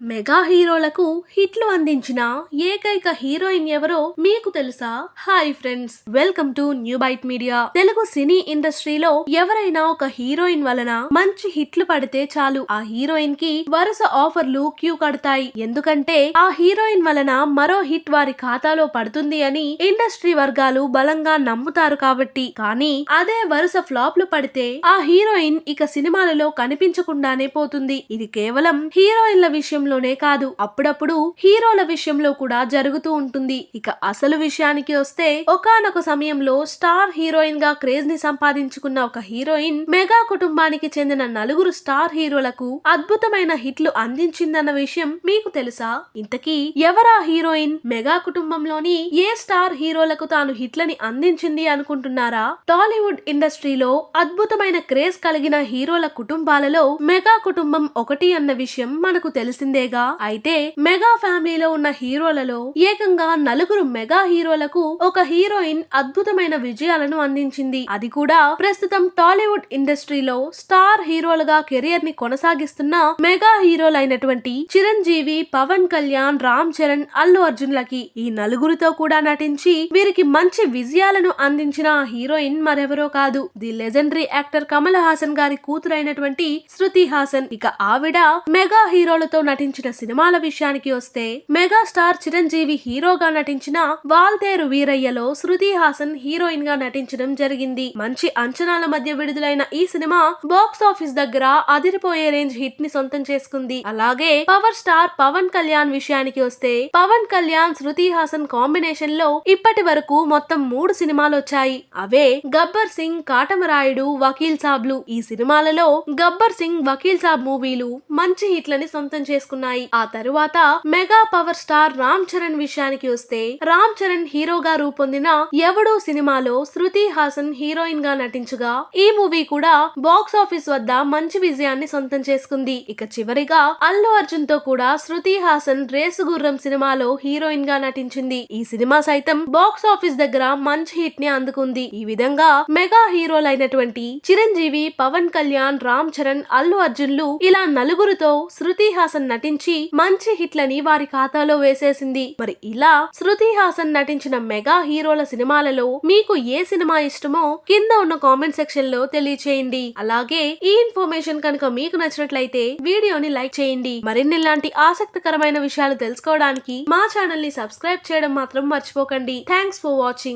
Mega హీరోలకు హిట్లు అందించిన ఏకైక హీరోయిన్ ఎవరో మీకు తెలుసా? Hi friends welcome to new bite media. Telugu cine ఇండస్ట్రీలో ఎవరైనా ఒక హీరోయిన్ వలన మంచి హిట్లు పడితే చాలు. ఆ హీరోయిన్కి వరుస ఆఫర్లు క్యూ కడతాయి. ఎందుకంటే ఆ హీరోయిన్ వలన మరో హిట్ వారి ఖాతాలో పడుతుంది అని ఇండస్ట్రీ వర్గాలు బలంగా నమ్ముతారు కాబట్టి. కానీ అదే వరుస ఫ్లాప్లు పడితే ఆ హీరోయిన్ ఇక సినిమాలలో కనిపించకుండానే పోతుంది. ఇది కేవలం హీరోయిన్ల విషయంలోనే కాదు. అప్పుడప్పుడు హీరోల విషయంలో కూడా జరుగుతూ ఉంటుంది. ఇక అసలు విషయానికి వస్తే ఒకానొక సమయంలో స్టార్ హీరోయిన్గా క్రేజ్ని సంపాదించుకున్న ఒక హీరోయిన్ మెగా కుటుంబానికి చెందిన నలుగురు స్టార్ హీరోలకు అద్భుతమైన హిట్లు అందించిందన్న విషయం మీకు తెలుసా? ఇంతకీ ఎవరా హీరోయిన్? మెగా కుటుంబంలోని ఏ స్టార్ హీరోలకు తాను హిట్లని అందించింది అనుకుంటున్నారా? టాలీవుడ్ ఇండస్ట్రీలో అద్భుతమైన క్రేజ్ కలిగిన హీరోల కుటుంబాలలో మెగా కుటుంబం ఒకటి అన్న విషయం మనకు తెలిసిందేగా అయితే మెగా ఫ్యామిలీలో ఉన్న హీరోలలో ఏకంగా నలుగురు మెగా హీరోలకు ఒక హీరోయిన్ అద్భుతమైన విజయాలను అందించింది. అది కూడా ప్రస్తుతం టాలీవుడ్ ఇండస్ట్రీలో స్టార్ హీరోలుగా కెరియర్ని కొనసాగిస్తున్న మెగా హీరోలైనటువంటి చిరంజీవి పవన్ కళ్యాణ్ రామ్ చరణ్ అల్లు అర్జున్లకి ఈ నలుగురితో కూడా నటించి వీరికి మంచి విజయాలను అందించిన హీరోయిన్ మరెవరో కాదు. The legendary actor Kamal Haasan గారి కూతురైనటువంటి శృతి హాసన్. ఇక ఆవిడ మెగా హీరోలతో నటించిన సినిమాల విషయానికి వస్తే మెగా స్టార్ చిరంజీవి హీరోగా నటించిన వాల్తేరు వీరయ్యలో శృతి హాసన్ హీరోయిన్గా నటించడం జరిగింది. మంచి అంచనాల మధ్య విడుదలైన ఈ సినిమా బాక్స్ ఆఫీస్ దగ్గర అదిరిపోయే రేంజ్ హిట్ని సొంతం చేసుకుంది. అలాగే పవర్ స్టార్ పవన్ కళ్యాణ్ విషయానికి వస్తే పవన్ కళ్యాణ్ శృతి హాసన్ కాంబినేషన్లో ఇప్పటి వరకు మొత్తం మూడు సినిమాలు వచ్చాయి. అవే గబ్బర్ సింగ్ కాటమరాయుడు వకీల్ సాబ్లు. ఈ సినిమాలలో గబ్బర్ సింగ్ వకీల్ సాబ్ మూవీలు మంచి హిట్లని సొంతం చేసుకున్నాయి ఆ తరువాత mega power star Ram Charan విషయానికి వస్తే రామ్ చరణ్ హీరోగా రూపొందిన ఎవడో సినిమాలో శృతి హాసన్ హీరోయిన్గా నటించగా ఈ మూవీ కూడా బాక్స్ ఆఫీస్ వద్ద మంచి విజయాన్ని సొంతం చేసుకుంది. ఇక చివరిగా అల్లు అర్జున్తో కూడా శృతి హాసన్ రేసు గుర్రం సినిమాలో హీరోయిన్గా నటించింది. ఈ సినిమా సైతం బాక్స్ ఆఫీస్ దగ్గర మంచి హిట్ని అందుకుంది. ఈ విధంగా మెగా హీరోలైనటువంటి చిరంజీవి పవన్ కళ్యాణ్ రామ్ చరణ్ అల్లు అర్జున్లు ఇలా నలుగురితో శృతి హాసన్ నటించి మంచి హిట్లని వారి ఖాతాలో వేసేసింది. మరి ఇలా శృతి హాసన్ నటించిన మెగా హీరోల సినిమాలలో మీకు ఏ సినిమా ఇష్టమో కింద ఉన్న కామెంట్ సెక్షన్లో తెలియచేయండి. అలాగే ఈ ఇన్ఫర్మేషన్ కనుక మీకు నచ్చినట్లయితే వీడియోని లైక్ చేయండి. మరిన్ని ఇలాంటి ఆసక్తికరమైన విషయాలు తెలుసుకోవడానికి మా ఛానల్ని సబ్స్క్రైబ్ చేయడం మాత్రం మర్చిపోకండి. Thanks for watching.